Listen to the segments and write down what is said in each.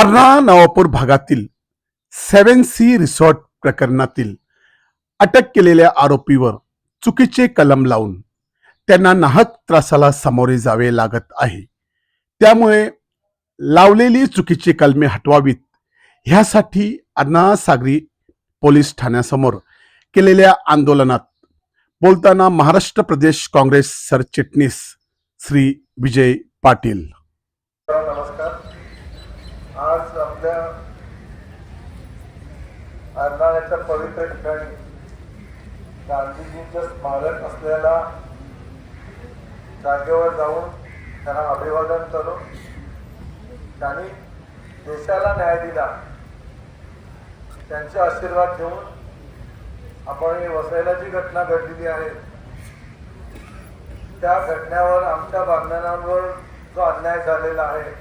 अर्णा नवापूर भागातील seven C resort प्रकरणातील अटक केलेल्या आरोपीवर चुकीचे कलम लावून त्यांना नाहक त्रासाला सामोरे जावे लागत आहे. त्यामुळे लावलेली चुकीची कलमे हटवावीत ह्यासाठी अण्णासागरी पोलीस ठाण्यासमोर केलेल्या आंदोलनात बोलताना महाराष्ट्र प्रदेश काँग्रेस सरचिटणीस श्री विजय पाटील. नमस्कार. आपल्या अर्नाळ्याच्या पवित्र ठिकाणी गांधीजींचं स्मारक असलेल्या जागेवर जाऊन त्यांना अभिवादन करून त्यांनी देशाला न्याय दिला. त्यांचे आशीर्वाद घेऊन आपण ही वसईला जी घटना घडलेली आहे त्या घटनेवर आमच्या बांधणांवर जो अन्याय झालेला आहे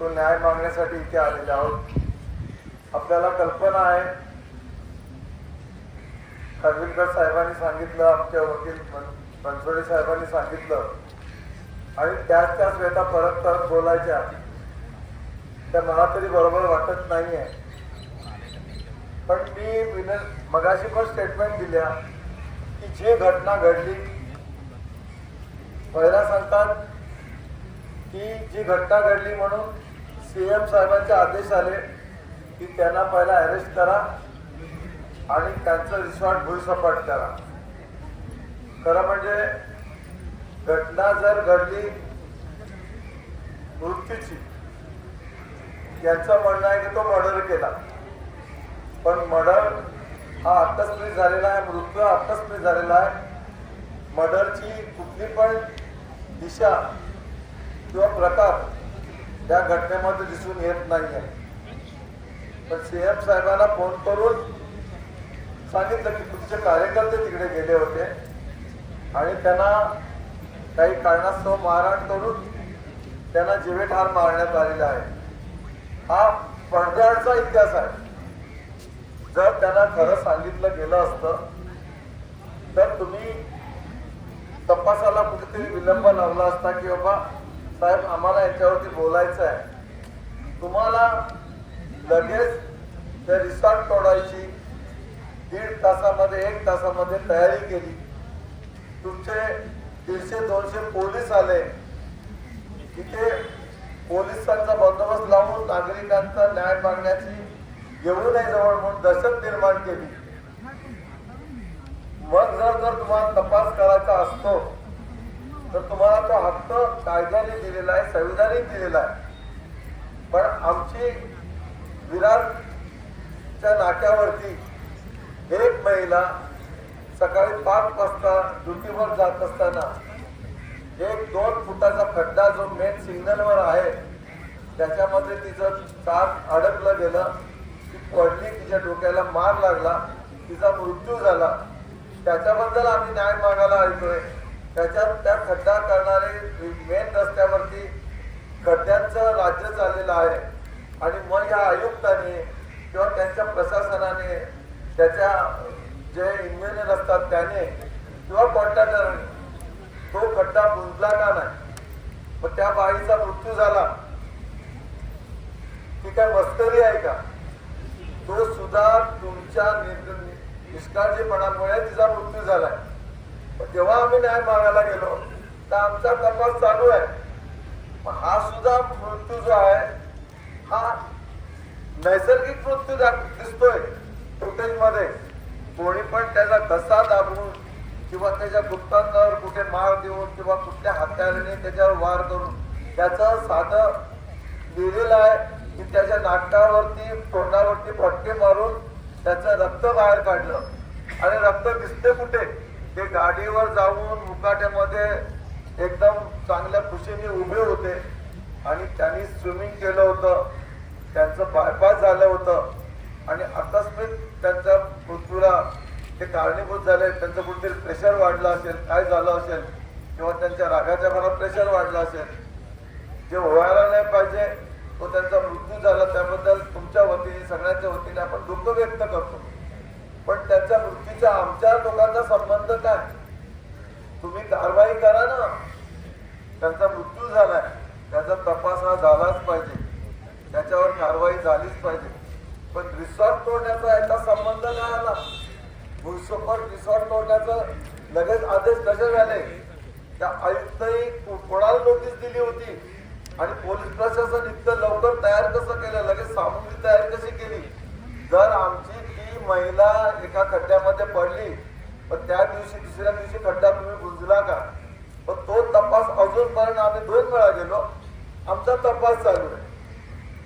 तो न्याय मागण्यासाठी इथे आलेले आहोत. आपल्याला कल्पना आहे. खानविलकर साहेबांनी सांगितलं आमच्या वकील मन- बनसोडे साहेबांनी सांगितलं. आणि त्याच त्याच वेळेला परत परत बोलायच्या. त्या मला तरी बरोबर वाटत नाहीये. पण मी विन मगाशी पण स्टेटमेंट दिल्या की जी घटना घडली पहिला सांगतात की जी घटना घडली म्हणून सी एम साहेबांचे आदेश आले की त्यांना पहिला अरेस्ट करा आणि त्यांचं रिसॉर्ट भुईसपाट करा. खरं म्हणजे घटना जर घडली मृत्यूची यांचं म्हणणं आहे की तो मर्डर केला. पण मर्डर हा आत्ताच झालेला आहे मृत्यू हा झालेला आहे. मर्डरची कुठली पण दिशा किंवा प्रकार त्या घटनेमध्ये दिसून येत नाही आहे पण सीएम साहेबांना फोन करून सांगितलं की तुमचे कार्यकर्ते तिकडे गेले होते आणि त्यांना काही कारणास्तव मारहाण करून त्यांना जीवेठार मारण्यात आलेला आहे. हा पडद्याचा इतिहास आहे. जर त्यांना खरं सांगितलं गेलं असतं तर तुम्ही तपासाला कुठेतरी विलंब लावला असता की बाबा साहेब आम्हाला याच्यावरती बोलायचं आहे. तुम्हाला लगेच त्या रिसॉर्ट तोडायची दीड तासामध्ये एक तासामध्ये तयारी केली. तुमचे दीडशे दोनशे पोलीस आले. तिथे पोलिसांचा बंदोबस्त लावून नागरिकांचा न्याय मागण्याची येऊ नये जवळ म्हणून दहशत निर्माण केली. मग जर जर तुम्हाला तपास करायचा असतो तर तुम्हाला तो हक्क कायद्याने दिलेला आहे संविधानिक दिलेला आहे. पण आमची विरारच्या नाक्यावरती एक महिला सकाळी पाच वाजता ड्युटीवर जात असताना एक दोन फुटाचा खड्डा जो मेन सिग्नलवर आहे त्याच्यामध्ये तिचं चाक अडकलं गेलं ती पडली तिच्या डोक्याला मार लागला तिचा मृत्यू झाला. त्याच्याबद्दल आम्ही न्याय मागायला ऐकतोय त्याच्यात त्या खड्डा करणारे मेन रस्त्यावरती खड्ड्यांचं राज्य चाललेलं आहे. आणि मग या आयुक्ताने किंवा त्यांच्या प्रशासनाने त्याच्या जे इंजिनियर असतात त्याने किंवा कॉन्ट्रॅक्टरने तो खड्डा बुजला का नाही? मग त्या बाईचा मृत्यू झाला. ती काय मस्करी आहे का? तो सुद्धा तुमच्या नि- निष्काळजीपणामुळे तिचा मृत्यू झालाय. आहे जेव्हा आम्ही न्याय मागायला गेलो तर आमचा तपास चालू आहे. हा सुद्धा मृत्यू जो आहे हा नैसर्गिक मृत्यू दिसतोय फुटेजमध्ये. कोणी पण त्याचा घसा दाबून किंवा त्याच्या गुप्तांवर कुठे मार देऊन किंवा कुठल्या हत्याराने त्याच्यावर वार करून त्याचं साधं लिहिलेलं आहे की त्याच्या नाटकावरती तोंडावरती फटके मारून त्याचं रक्त बाहेर काढलं. आणि रक्त दिसते कुठे? ते गाडीवर जाऊन मुकाट्यामध्ये एकदम चांगल्या खुशीने उभे होते. आणि त्यांनी स्विमिंग केलं होतं. त्यांचं बायपास झालं होतं. आणि आकस्मिक त्यांच्या मृत्यूला ते कारणीभूत झाले. त्यांचं कुठेतरी प्रेशर वाढलं असेल काय झालं असेल किंवा त्यांच्या रागाच्या मनात प्रेशर वाढलं असेल. जे व्हायला नाही पाहिजे तो त्यांचा मृत्यू झाला त्याबद्दल तुमच्या वतीने सगळ्यांच्या वतीने आपण दुःख व्यक्त करतो पण त्यांच्या मृत्यूचा आमच्या लोकांचा संबंध काय तुम्ही कारवाई करा ना त्यांचा मृत्यू झालाय त्याचा तपास हा झालाच पाहिजे त्याच्यावर कारवाई झालीच पाहिजे पण रिसॉर्ट तोडण्याचा याचा संबंध नाही आला म्युन्सिपल रिसॉर्ट तोडण्याचं लगेच आदेश कसे झाले त्या आयुक्तही कोणाला नोटीस दिली होती? आणि पोलीस प्रशासन इतकं लवकर तयार कसं केलं? लगेच सामुग्री तयार कशी केली? जर आमची ती महिला एका खड्ड्यामध्ये पडली पण त्या दिवशी दुसऱ्या दिवशी खड्डा तुम्ही बुजला का? पण तो तपास अजूनपर्यंत आम्ही दोन वेळा गेलो. आमचा तपास चालू आहे.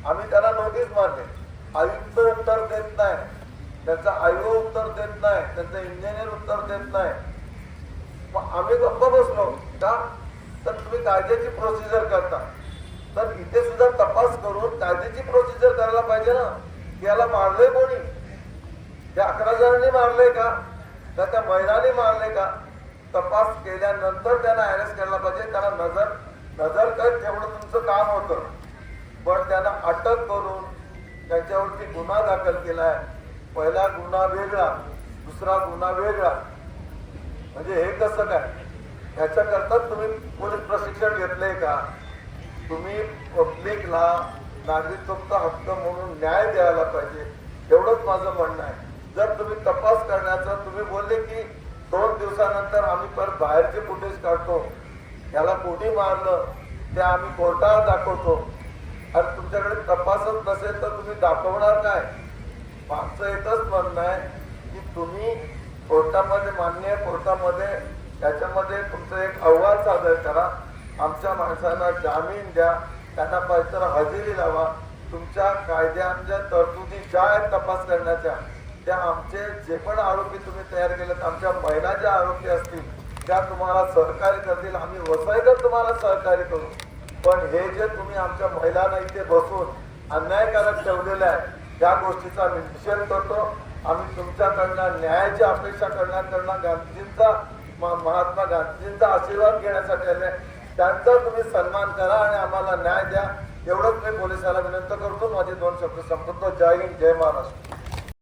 आम्ही त्याला नोटीस मारली. आयुक्त उत्तर देत नाही. त्यांचा आयो उत्तर देत नाही. त्यांचा इंजिनियर उत्तर देत नाही. मग आम्ही गप्प बसलो. का? तर तुम्ही कायद्याची प्रोसिजर करता. तर इथे सुद्धा तपास करून कायद्याची प्रोसिजर करायला पाहिजे ना. की याला मारलंय कोणी? त्या अकरा जणांनी मारलंय का? का त्या महिलांनी मारले का? तपास केल्यानंतर त्यांना अरेस्ट करायला पाहिजे. त्यांना नजर नजर कर तेवढं तुमचं काम होतं. पण त्यांना अटक करून त्यांच्यावरती गुन्हा दाखल केला आहे पहिला गुन्हा वेगळा दुसरा गुन्हा वेगळा. म्हणजे हे कसं काय? ह्याच्याकरता तुम्ही पोलीस प्रशिक्षण घेतलंय का? तुम्ही पब्लिकला नागरिकत्व हक्क म्हणून न्याय द्यायला पाहिजे एवढंच माझं म्हणणं आहे. जर तुम्ही तपास करण्याचं तुम्ही बोलले की दोन दिवसानंतर आम्ही परत बाहेरचे फुटेज काढतो याला कोणी मारलं ते आम्ही कोर्टात दाखवतो. आणि तुमच्याकडे तपासत नसेल तर तुम्ही दाखवणार काय? मागचं एकच म्हणणं आहे की तुम्ही कोर्टामध्ये मान्य आहे, कोर्टामध्ये त्याच्यामध्ये तुमचं एक अहवाल सादर करा. आमच्या माणसांना जामीन द्या. त्यांना पाहिजे हजेरी लावा. तुमच्या कायद्यांच्या तरतुदी ज्या आहेत तपास करण्याच्या त्या आमचे जे पण आरोपी तुम्ही तयार केलेत आमच्या महिला ज्या आरोपी असतील त्या तुम्हाला सहकार्य करतील. आम्ही वसाईतच तुम्हाला सहकार्य करू. पण हे जे तुम्ही आमच्या महिलांना इथे बसून अन्यायकारक ठेवलेलं आहे त्या गोष्टीचा आम्ही निषेध करतो. आम्ही तुमच्याकडनं न्यायाची अपेक्षा करण्याकडनं गांधीजींचा म- महात्मा गांधीजींचा आशीर्वाद घेण्यासाठी आले. त्यांचा तुम्ही सन्मान करा आणि आम्हाला न्याय द्या. एवढंच मी पोलिसाला विनंती करतो. माझे दोन शब्द संपतो जय हिंद जय महाराष्ट्र.